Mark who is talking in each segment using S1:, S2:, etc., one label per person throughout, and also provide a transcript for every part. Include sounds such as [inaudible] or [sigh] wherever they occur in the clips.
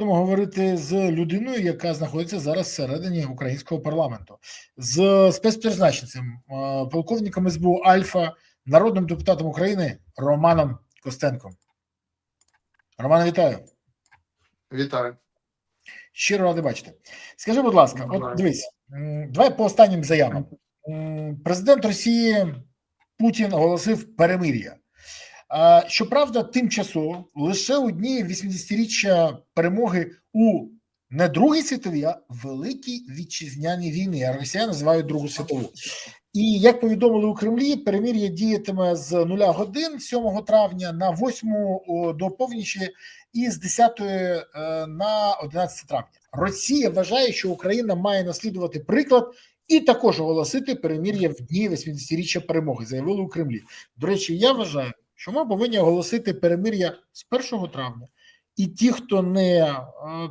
S1: будемо говорити з людиною, яка знаходиться зараз всередині українського парламенту, з спецпризначенцем, е, полковником СБУ Альфа, народним депутатом України Романом Костенком. Роман, вітаю.
S2: Вітаю.
S1: Щиро радий бачити. Скажи, будь ласка, от дивись, давай по останнім заявам. Президент Росії Путін оголосив перемир'я. Щоправда, тимчасово лише у дні 80-річчя перемоги у не Другій світовій, а Великій вітчизняній війни. А росіяни називають Другу світову. І як повідомили у Кремлі, перемир'я діятиме з нуля годин 7 травня на 8 о, до повнічі і з 10 е, на 11 травня. Росія вважає, що Україна має наслідувати приклад і також оголосити перемир'я в дні 80-річчя перемоги. Заявили у Кремлі. До речі, я вважаю, що ми повинні оголосити перемир'я з 1 травня. І ті, хто не е,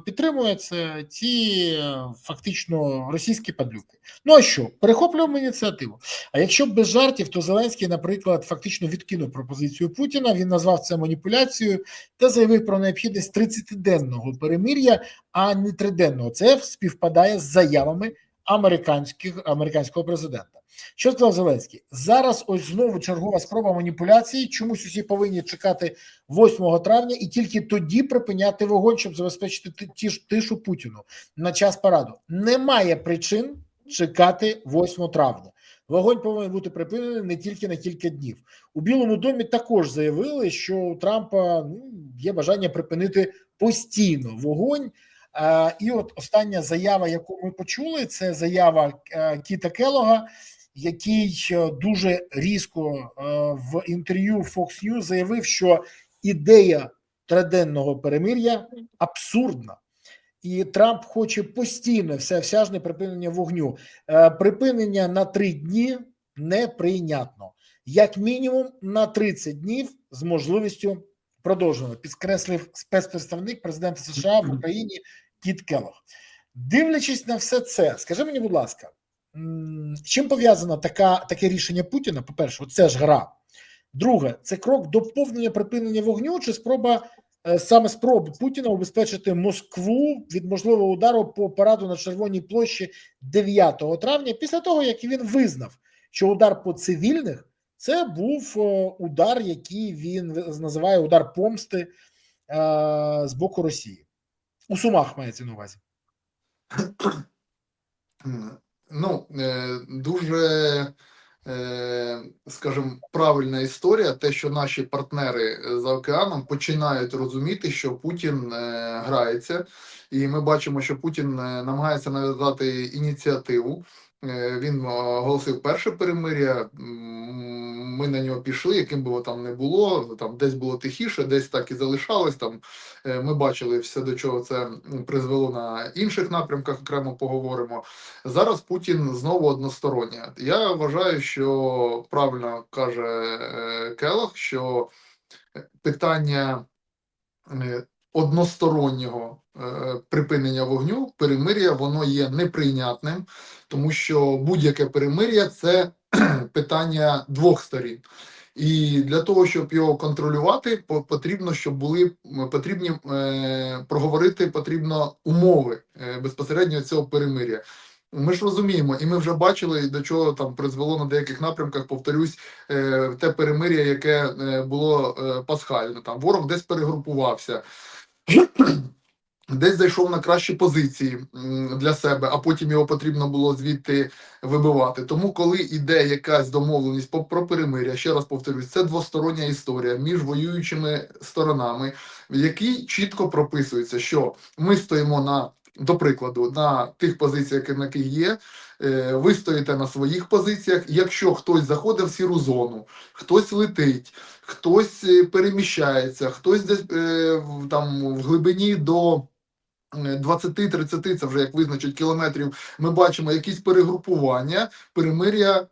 S1: підтримує це, ті е, фактично російські падлюки. Ну а що, перехоплюємо ініціативу. А якщо без жартів, то Зеленський, наприклад, фактично відкинув пропозицію Путіна. Він назвав це маніпуляцією та заявив про необхідність 30-денного перемир'я, а не триденного. Це співпадає з заявами американських американського президента. Що сказав Зеленський? Зараз ось знову чергова спроба маніпуляції. Чомусь усі повинні чекати 8 травня і тільки тоді припиняти вогонь, щоб забезпечити ті ж тишу Путіну на час параду. Немає причин чекати 8 травня. Вогонь повинен бути припинений не тільки на кілька днів. У Білому домі також заявили, що у Трампа ну, є бажання припинити постійно вогонь. Е, і от остання заява, яку ми почули, це заява е, Кіта Келога, який е, дуже різко в інтерв'ю Fox News заявив, що ідея триденного перемир'я абсурдна. І Трамп хоче постійне всеосяжне припинення вогню. Припинення на три дні неприйнятно, як мінімум на 30 днів з можливістю продовження, підкреслив спецпредставник президента США в Україні Кіт Келлог. Дивлячись на все це, скажи мені, будь ласка, чим пов'язано така, таке рішення Путіна? По-перше, це ж гра. Друге, це крок до повного припинення вогню чи спроба е, саме спроби Путіна убезпечити Москву від можливого удару по параду на Червоній площі 9 травня, після того як він визнав, що удар по цивільних це був е, удар, який він називає удар помсти е, з боку Росії. У Сумах мається на увазі.
S2: Ну, е, дуже, е, скажімо, правильна історія, те, що наші партнери за океаном починають розуміти, що Путін е, грається, і ми бачимо, що Путін намагається нав'язати ініціативу. Е, Він оголосив перше перемир'я. Ми на нього пішли, яким би там не було. Там десь було тихіше, десь так і залишалось. Там е, ми бачили все, до чого це призвело на інших напрямках. Окремо поговоримо. Зараз Путін знову односторонній. Я вважаю, що правильно каже е, Келох, що питання одностороннього е, припинення вогню, перемир'я, воно є неприйнятним, тому що будь-яке перемир'я це [clears throat] питання двох сторін. І для того, щоб його контролювати, по- потрібно, щоб були потрібні е, проговорити потрібно умови е, безпосередньо цього перемир'я. Ми ж розуміємо, і ми вже бачили, до чого там призвело на деяких напрямках. Повторюсь, е, те перемир'я, яке було е, пасхальне. Там ворог десь перегрупувався, десь зайшов на кращі позиції для себе, а потім його потрібно було звідти вибивати. Тому, коли іде якась домовленість про перемир'я, ще раз повторюсь, це двостороння історія між воюючими сторонами, в якій чітко прописується, що ми стоїмо на. До прикладу, на тих позиціях, на яких є, ви стоїте на своїх позиціях. Якщо хтось заходить в сіру зону, хтось летить, хтось е, переміщається, хтось десь е, там в глибині до е, 20-30, це вже як визначить кілометрів, ми бачимо якісь перегрупування, перемир'я е,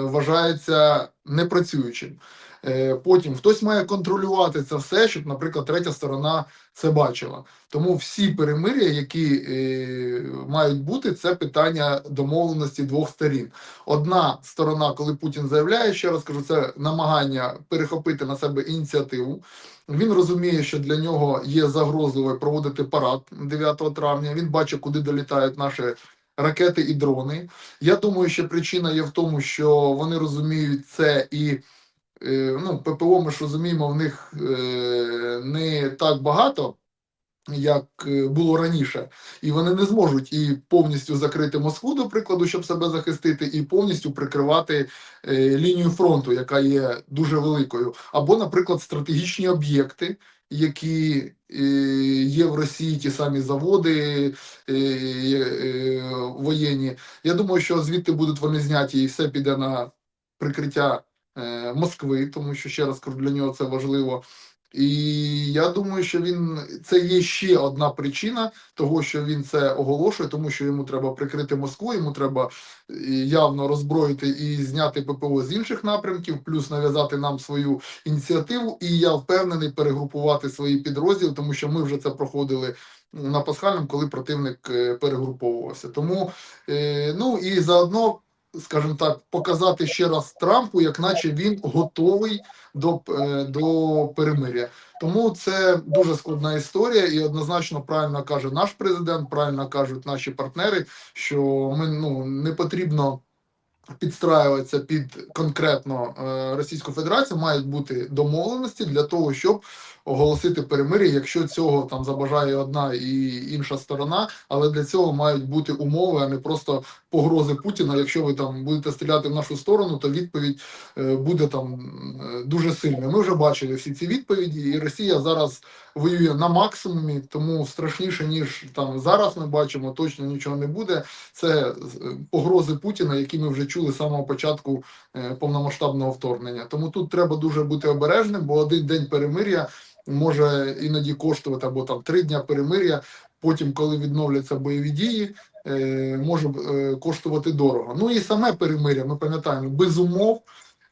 S2: вважається непрацюючим. Е, Потім хтось має контролювати це все, щоб, наприклад, третя сторона це бачила. Тому всі перемир'я, які е, мають бути, це питання домовленості двох сторін. Одна сторона, коли Путін заявляє, ще раз кажу, це намагання перехопити на себе ініціативу. Він розуміє, що для нього є загрозливо проводити парад 9 травня. Він бачить, куди долітають наші ракети і дрони. Я думаю, що причина є в тому, що вони розуміють це і. Е, Ну, ППО, ми ж розуміємо, в них е, не так багато, як е, було раніше, і вони не зможуть і повністю закрити Москву, до прикладу, щоб себе захистити, і повністю прикривати лінію фронту, яка є дуже великою, або, наприклад, стратегічні об'єкти, які є в Росії, ті самі заводи воєнні. Я думаю, що звідти будуть вони зняті, і все піде на прикриття Москви, тому що ще раз кажу, для нього це важливо. І я думаю, що він це є ще одна причина того, що він це оголошує, тому що йому треба прикрити Москву, йому треба е, явно роззброїти і зняти ППО з інших напрямків, плюс нав'язати нам свою ініціативу. І я впевнений перегрупувати свої підрозділи, тому що ми вже це проходили на пасхальному, коли противник е, перегруповувався. Тому е, ну і заодно, скажімо так, показати ще раз Трампу, як наче він готовий до, е, до перемиря. Тому це дуже складна історія, і однозначно правильно каже наш президент, правильно кажуть наші партнери, що ми ну не потрібно. Підстраюватися під конкретно е, Російську Федерацію мають бути домовленості для того, щоб оголосити перемир'я, якщо цього там забажає одна і інша сторона, але для цього мають бути умови, а не просто погрози Путіна. Якщо ви там будете стріляти в нашу сторону, то відповідь е, буде там е, дуже сильна. Ми вже бачили всі ці відповіді, і Росія зараз воює на максимумі, тому страшніше ніж там зараз ми бачимо, точно нічого не буде. Це е, погрози Путіна, які ми вже чули з самого початку повномасштабного вторгнення. Тому тут треба дуже бути обережним, бо один день перемир'я може іноді коштувати або там три дня перемир'я. Потім, коли відновляться бойові дії, е, може е, коштувати дорого. Ну і саме перемир'я, ми пам'ятаємо, без умов.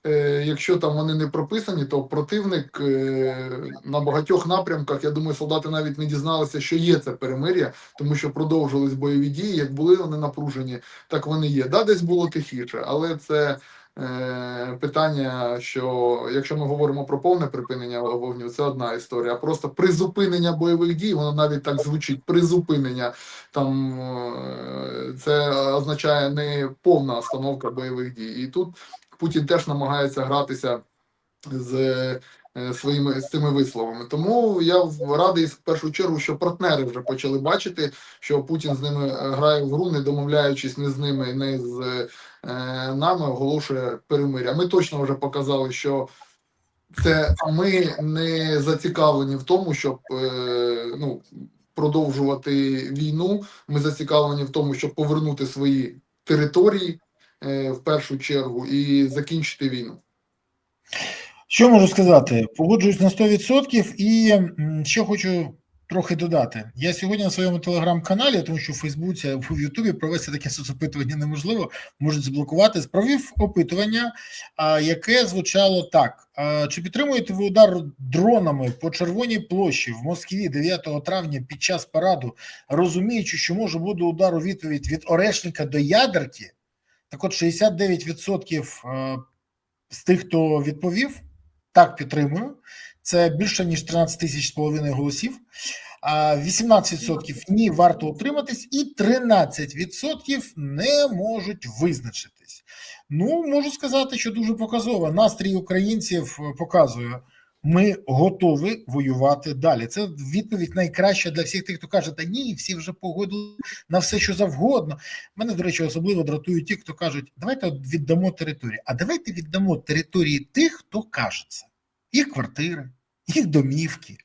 S2: Е, Якщо там вони не прописані, то противник на багатьох напрямках, я думаю, солдати навіть не дізналися, що є це перемир'я, тому що продовжились бойові дії. Як були вони напружені, так вони є. Да, десь було тихіше, але це питання, що якщо ми говоримо про повне припинення вогню, це одна історія. Просто призупинення бойових дій, воно навіть так звучить. Призупинення там е, це означає не повна остановка бойових дій. І тут Путін теж намагається гратися з е, своїми з цими висловами. Тому я радий в першу чергу, що партнери вже почали бачити, що Путін з ними е, грає в гру, не домовляючись не з ними, не з е, нами, оголошує перемиря. Ми точно вже показали, що. Це ми не зацікавлені в тому, щоб е, ну, продовжувати війну. Ми зацікавлені в тому, щоб повернути свої території е, в першу чергу і закінчити війну.
S1: Що можу сказати? Погоджуюсь на 100% і ще хочу трохи додати. Я сьогодні на своєму телеграм-каналі, тому що в Фейсбуці або в Ютубі провести таке соцопитування неможливо, можуть заблокувати. Провів опитування, яке звучало так: чи підтримуєте ви удар дронами по червоній площі в Москві 9 травня під час параду, розуміючи, що може бути удар у відповідь від Орешника до Ядерки? Так от 69% е, з тих, хто відповів, так підтримую. Це більше ніж 13 тисяч з половиною голосів. 18% ні, варто утриматись, і 13% не можуть визначитись. Ну, можу сказати, що дуже показово. Настрій українців е, показує. Ми готові воювати далі. Це відповідь найкраща для всіх тих, хто каже, та ні, всі вже погодили на все, що завгодно. Мене, до речі, особливо дратують ті, хто кажуть, давайте віддамо території. А давайте віддамо території тих, хто каже це. Їх квартири, їх домівки,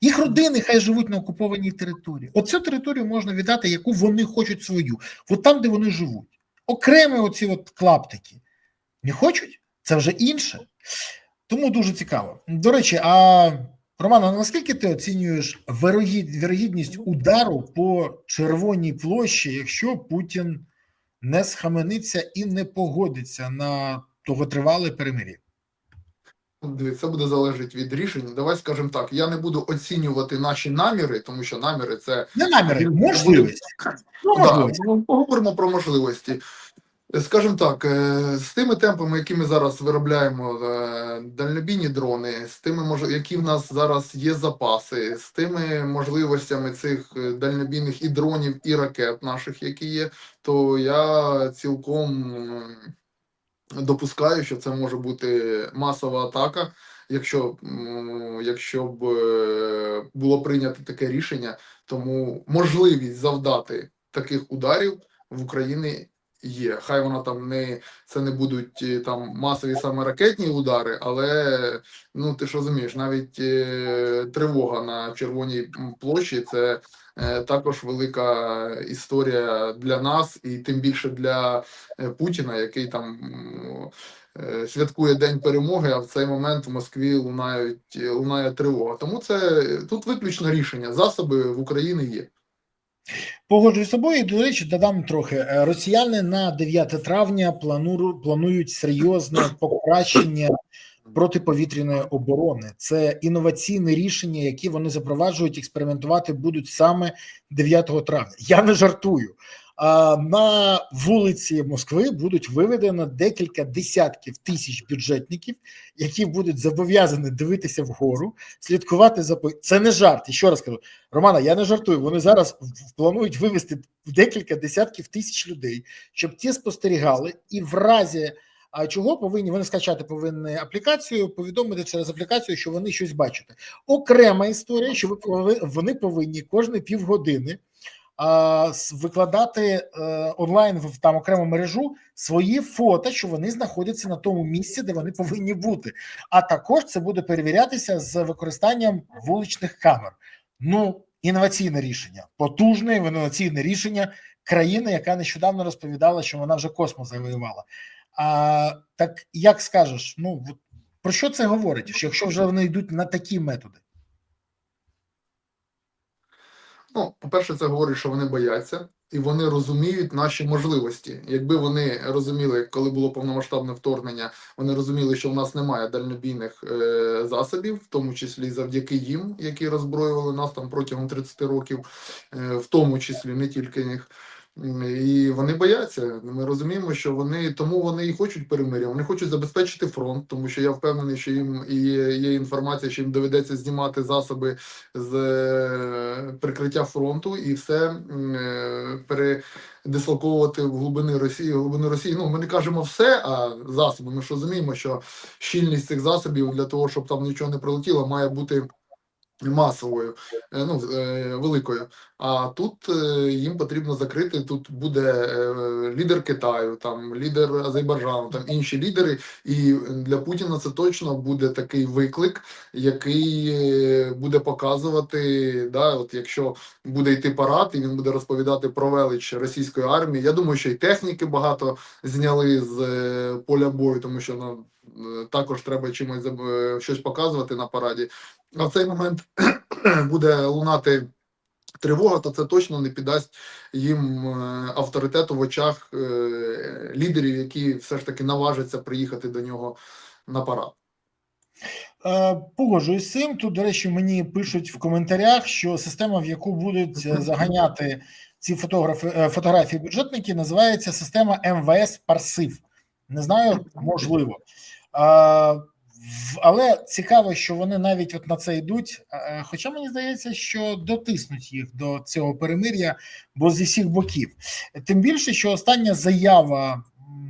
S1: їх родини хай живуть на окупованій території. Оцю територію можна віддати, яку вони хочуть свою, от там, де вони живуть. Окремо оці от клаптики. Не хочуть? Це вже інше. Тому дуже цікаво. До речі, а Роман, наскільки ти оцінюєш вирогід, вірогідність удару по червоній площі, якщо Путін не схамениться і не погодиться на довготривале перемир'я?
S2: Це буде залежати від рішень. Давай скажемо так: я не буду оцінювати наші наміри, тому що наміри це
S1: Не наміри,
S2: Він
S1: можливість. Ну,
S2: Да,
S1: можливість.
S2: поговоримо про можливості. Скажімо так, е, з тими темпами, які ми зараз виробляємо е, дальнобійні дрони, з тими, які в нас зараз є запаси, з тими можливостями цих е, дальнобійних і дронів, і ракет наших, які є, то я цілком допускаю, що це може бути масова атака, якщо, якщо б було прийнято таке рішення. Тому можливість завдати таких ударів в Україні є. Хай вона там не це не будуть е, там масові саме ракетні удари, але ну ти ж розумієш, навіть е, тривога на червоній площі це е, також велика історія для нас, і тим більше для е, Путіна, який там. е, Святкує День перемоги, а в цей момент в Москві лунають лунає тривога. Тому це тут виключно рішення. Засоби в Україні є.
S1: Погоджуюсь з собою, до речі, додам трохи. Е, Росіяни на 9 травня плану- планують серйозне покращення протиповітряної оборони. Це інноваційне рішення, які вони запроваджують, експериментувати будуть саме 9 травня. Я не жартую. На вулиці Москви будуть виведено декілька десятків тисяч бюджетників, які будуть зобов'язані дивитися вгору, слідкувати за це не жарт. І ще раз кажу, Романа, я не жартую. Вони зараз планують вивести декілька десятків тисяч людей, щоб ті спостерігали, і в разі чого повинні вони скачати повинні аплікацію, повідомити через аплікацію, що вони щось бачать. Окрема історія, що ви вони повинні кожні півгодини викладати е, онлайн в там окрему мережу свої фото, що вони знаходяться на тому місці, де вони повинні бути. А також це буде перевірятися з використанням вуличних камер. Ну, інноваційне рішення, потужне інноваційне рішення країни, яка нещодавно розповідала, що вона вже космос завоювала. А так як скажеш, ну про що це говорить? Що якщо вже вони йдуть на такі методи?
S2: Ну, по-перше, це говорить, що вони бояться і вони розуміють наші можливості. Якби вони розуміли, коли було повномасштабне вторгнення, вони розуміли, що в нас немає дальнобійних е, засобів, в тому числі завдяки їм, які роззброювали нас там протягом 30 років, е, в тому числі не тільки їх. І вони бояться. Ми розуміємо, що вони тому вони і хочуть перемиря. Вони хочуть забезпечити фронт, тому що я впевнений, що їм і є, інформація, що їм доведеться знімати засоби з е, прикриття фронту і все е, передислоковувати в глибини Росії. Глибини Росії. Ну ми не кажемо все, а засоби. Ми ж розуміємо, що щільність цих засобів для того, щоб там нічого не прилетіло, має бути. Масовою, е, ну великою. А тут е, їм потрібно закрити. Тут буде е, лідер Китаю, там лідер Азербайджану, там інші лідери. І для Путіна це точно буде такий виклик, який е, буде показувати, да, от якщо буде йти парад, і він буде розповідати про велич російської армії. Я думаю, що і техніки багато зняли з поля бою, тому що ну, е, також треба чимось щось показувати на параді. А в цей момент [clears throat] буде лунати тривога, то це точно не піддасть їм е, авторитету в очах е, лідерів, які все ж таки наважаться приїхати до нього на парад.
S1: Е, Погоджуюсь з цим. Тут, до речі, мені пишуть в коментарях, що система, в яку будуть заганяти ці фотографи, фотографії бюджетники, називається система МВС Парсив. Не знаю, можливо. Але цікаво, що вони навіть от на це йдуть. Е, Хоча мені здається, що дотиснуть їх до цього перемир'я, бо зі всіх боків. Тим більше, що остання заява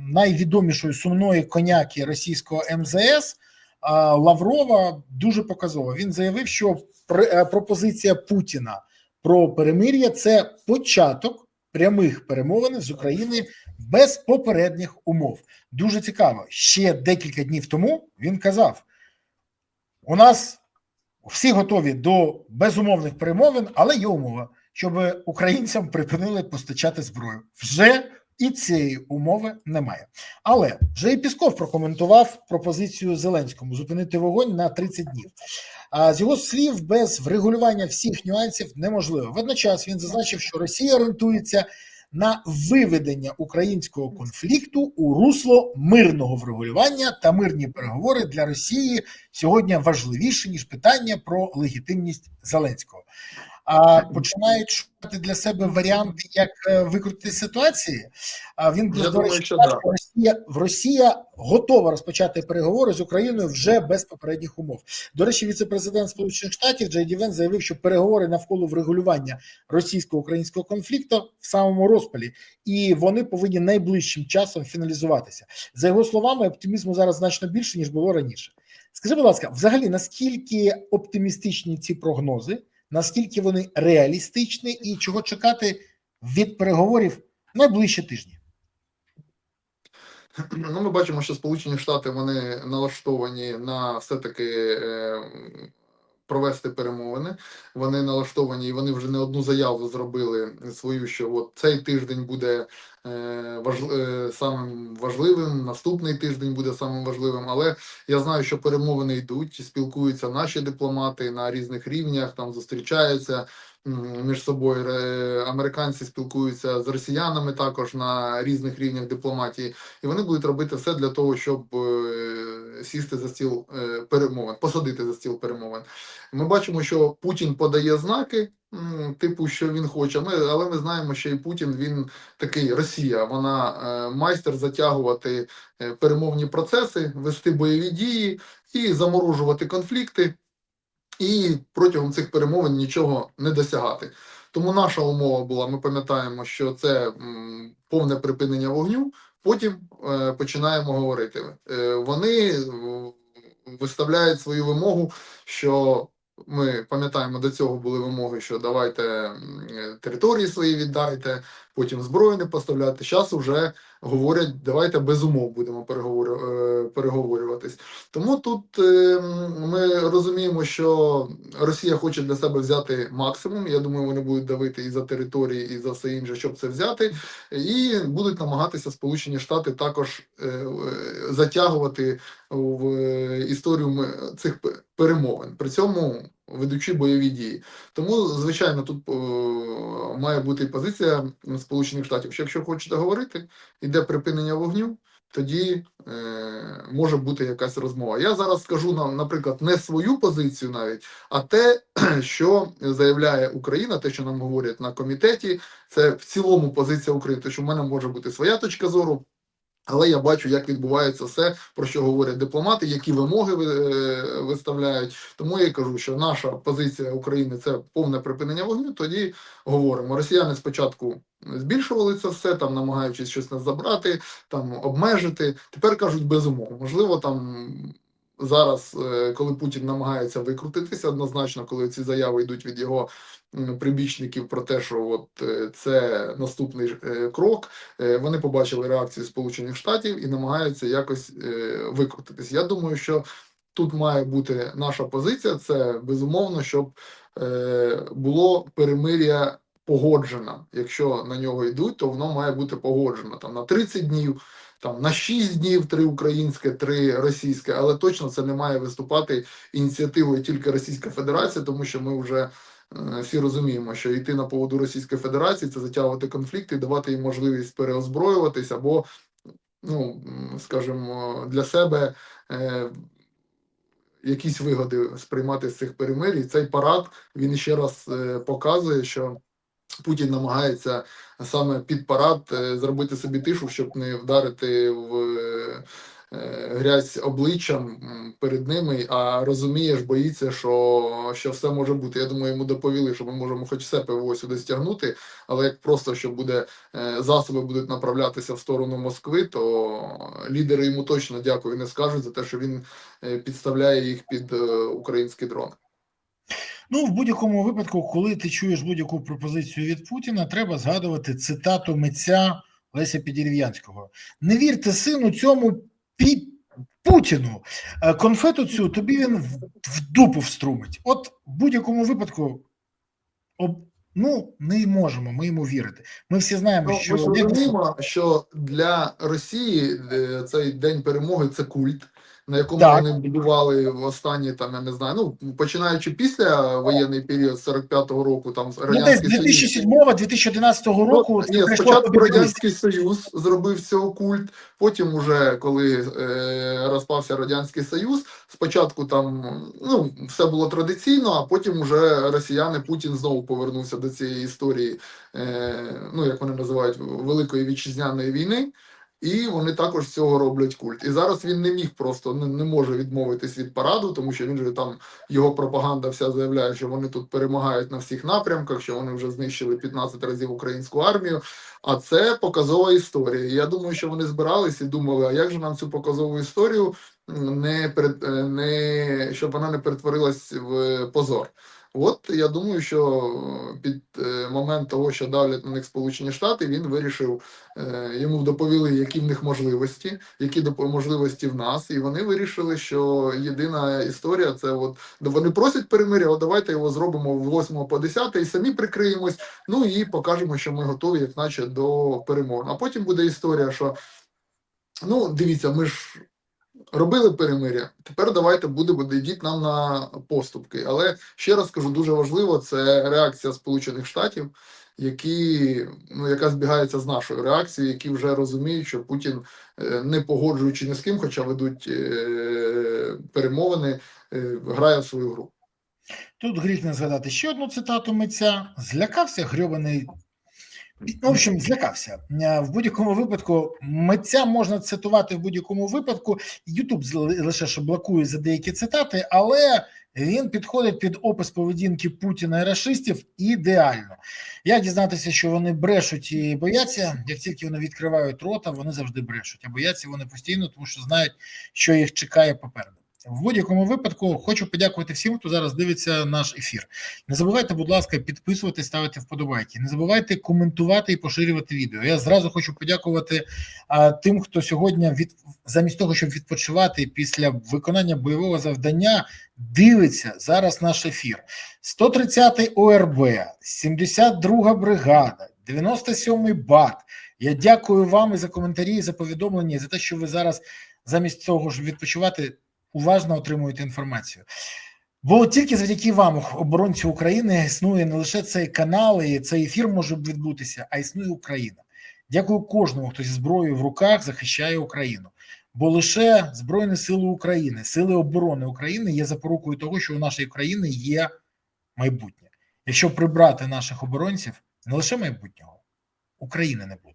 S1: найвідомішої сумної коняки російського МЗС Лаврова дуже показова. Він заявив, що е, пропозиція Путіна про перемир'я це початок прямих перемовин з України без попередніх умов. Дуже цікаво. Ще декілька днів тому він казав: у нас всі готові до безумовних перемовин, але є умова, щоб українцям припинили постачати зброю. Вже і цієї умови немає. Але вже і Пісков прокоментував пропозицію Зеленському зупинити вогонь на 30 днів. А з його слів, без врегулювання всіх нюансів неможливо. Водночас він зазначив, що Росія орієнтується на виведення українського конфлікту у русло мирного врегулювання та мирні переговори для Росії сьогодні важливіше ніж питання про легітимність Зеленського. А починають шукати для себе варіанти, як е, викрутити ситуації. А він
S2: Я
S1: до
S2: думаю,
S1: речі. Росія в Росія готова розпочати переговори з Україною вже без попередніх умов. До речі, віце-президент Сполучених Штатів Джей Ді Венс заявив, що переговори навколо врегулювання російсько-українського конфлікту в самому розпалі, і вони повинні найближчим часом фіналізуватися. За його словами, оптимізму зараз значно більше ніж було раніше. Скажи, будь ласка, взагалі наскільки оптимістичні ці прогнози, наскільки вони реалістичні, і чого чекати від переговорів найближчі тижні?
S2: Ну, ми бачимо, що Сполучені Штати вони налаштовані на все-таки е, провести перемовини. Вони налаштовані, і вони вже не одну заяву зробили свою, що от цей тиждень буде е, важл- е, самим важливим, наступний тиждень буде самим важливим. Але я знаю, що перемовини йдуть, спілкуються наші дипломати на різних рівнях, там зустрічаються між собою. Американці спілкуються з росіянами також на різних рівнях дипломатії і вони будуть робити все для того, щоб е, сісти за стіл е, перемовин, посадити за стіл перемовин. Ми бачимо, що Путін подає знаки, типу, що він хоче. Ми, але ми знаємо, що і Путін він такий Росія. Вона е, майстер затягувати е, перемовні процеси, вести бойові дії і заморожувати конфлікти. І протягом цих перемовин нічого не досягати. Тому наша умова була: ми пам'ятаємо, що це м, повне припинення вогню. Потім е, починаємо говорити. Е, вони виставляють свою вимогу, що ми пам'ятаємо, до цього були вимоги, що давайте е, території свої віддайте, потім зброю не поставляти. Зараз вже говорять, давайте без умов будемо е, переговорюватись. Тому тут е, ми розуміємо, що Росія хоче для себе взяти максимум. Я думаю, вони будуть давити і за території, і за все інше, щоб це взяти, і будуть намагатися Сполучені Штати також е, затягувати в історію цих перемовин, при цьому ведучи бойові дії. Тому, звичайно, тут е, має бути позиція Сполучених Штатів. Що якщо хочете говорити, іде припинення вогню, тоді е, може бути якась розмова. Я зараз скажу нам, наприклад, не свою позицію навіть, а те, [clears throat] що заявляє Україна, те, що нам говорять на комітеті, це в цілому позиція України. Тому що в мене може бути своя точка зору. Але я бачу, як відбувається все, про що говорять дипломати, які вимоги е, виставляють. Тому я кажу, що наша позиція України це повне припинення вогню. Тоді говоримо. Росіяни спочатку збільшували це все, там намагаючись щось нас забрати, там обмежити. Тепер кажуть без умов. Можливо, там зараз, е, коли Путін намагається викрутитися, однозначно, коли ці заяви йдуть від його прибічників про те, що от е, це наступний е, крок. Вони побачили реакцію Сполучених Штатів і намагаються якось викрутитись. Я думаю, що тут має бути наша позиція. Це безумовно, щоб було перемир'я погоджено. Якщо на нього йдуть, то воно має бути погоджено там на 30 днів. Там на 6 днів три українське, три російське, але точно це не має виступати ініціативою тільки Російська Федерація, тому що ми вже е, всі розуміємо, що йти на поводу Російської Федерації це затягувати конфлікти, давати їм можливість переозброюватись або, ну скажімо, для себе е, якісь вигоди сприймати з цих перемирій. Цей парад він ще раз е, показує, що Путін намагається саме під парад е, зробити собі тишу, щоб не вдарити в е, грязь обличчям перед ними, а розумієш, боїться, що, що все може бути. Я думаю, йому доповіли, що ми можемо хоч все ПВО сюди стягнути, але як просто що буде е, засоби будуть направлятися в сторону Москви, то лідери йому точно дякую не скажуть за те, що він підставляє їх під е, український дрон.
S1: Ну, в будь-якому випадку, коли ти чуєш будь-яку пропозицію від Путіна, треба згадувати цитату митця Леся Підірв'янського: Не вірте сину цьому пі... Путіну. Е, Конфету цю тобі він в, в дупу вструмить. От в будь-якому випадку, об... ну, не можемо ми йому вірити. Ми всі знаємо,
S2: Ну,
S1: що
S2: ми розуміємо, що для Росії е, цей день перемоги це культ. На якому
S1: Так.
S2: вони будували в останні там, я не знаю, ну починаючи після воєнний період 45-го року, там
S1: Ну, десь
S2: радянський Союз.
S1: 2007-2011 року
S2: Ну, Ні, спочатку. Радянський Союз зробив цього культ, потім, уже коли е, розпався Радянський Союз, спочатку там ну, все було традиційно, а потім уже росіяни Путін знову повернувся до цієї історії, е, ну як вони називають, Великої вітчизняної війни. І вони також цього роблять культ. І зараз він не міг просто не, не може відмовитись від параду, тому що він же там його пропаганда вся заявляє, що вони тут перемагають на всіх напрямках, що вони вже знищили 15 разів українську армію. А це показова історія. І я думаю, що вони збирались і думали, а як же нам цю показову історію не е, не щоб вона не перетворилась в позор. От я думаю, що під момент того, що давлять на них Сполучені Штати, він вирішив е, йому доповіли, які в них можливості, які можливості в нас, і вони вирішили, що єдина історія це от вони просять перемиря, от давайте його зробимо в 8 по 10 і самі прикриємось. Ну і покажемо, що ми готові, як наче до перемоги. А потім буде історія, що ну дивіться, ми ж робили перемиря. Тепер давайте будемо йдіть нам на поступки. Але ще раз кажу, дуже важливо це реакція Сполучених Штатів, які ну яка збігається з нашою реакцією, які вже розуміють, що Путін, е, не погоджуючи ні з ким, хоча ведуть е, перемовини, е, грає в свою гру.
S1: Тут гріх не згадати ще одну цитату митця. Злякався грьобаний. В общем, злякався. Е, В будь-якому випадку митця можна цитувати в будь-якому випадку. Ютуб лише що блокує за деякі цитати, але він підходить під опис поведінки Путіна і рашистів ідеально. Як дізнатися, що вони брешуть і бояться? Як тільки вони відкривають рота, вони завжди брешуть. А бояться вони постійно, тому що знають, що їх чекає попереду. В будь-якому випадку хочу подякувати всім, хто зараз дивиться наш ефір. Не забувайте, будь ласка, підписувати, ставити вподобайки. Не забувайте коментувати і поширювати відео. Я зразу хочу подякувати а, тим, хто сьогодні від замість того, щоб відпочивати після виконання бойового завдання, дивиться зараз наш ефір. 130-й ОРБ, 72-га бригада, 97-й БАТ. Я дякую вам і за коментарі, і за повідомлення, і за те, що ви зараз замість цього ж відпочивати уважно отримуєте інформацію. Бо тільки завдяки вам, оборонці України, існує не лише цей канал, і цей ефір може відбутися, а існує Україна. Дякую кожному, хто зі зброєю в руках захищає Україну. Бо лише Збройні Сили України, Сили оборони України є запорукою того, що у нашої країни є майбутнє. Якщо прибрати наших оборонців, не лише майбутнього, України не буде.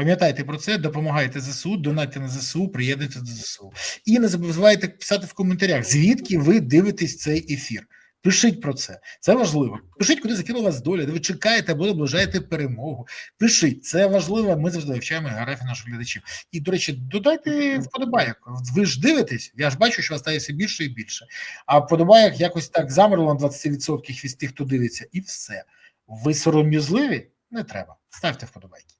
S1: Пам'ятайте про це, допомагайте ЗСУ, донайте на ЗСУ, приєднуйте до ЗСУ. І не забувайте писати в коментарях, звідки ви дивитесь цей ефір. Пишіть про це, це важливо. Пишіть, куди закинула вас доля, де ви чекаєте або наближаєте перемогу. Пишіть, це важливо. Ми завжди вивчаємо географію наших глядачів. І, до речі, додайте вподобайок. Ви ж дивитесь, я ж бачу, що вас стає все більше і більше. А вподобайок якось так замерло на 20% від тих, хто дивиться, і все. Ви сором'язливі? Не треба. Ставте вподобайки.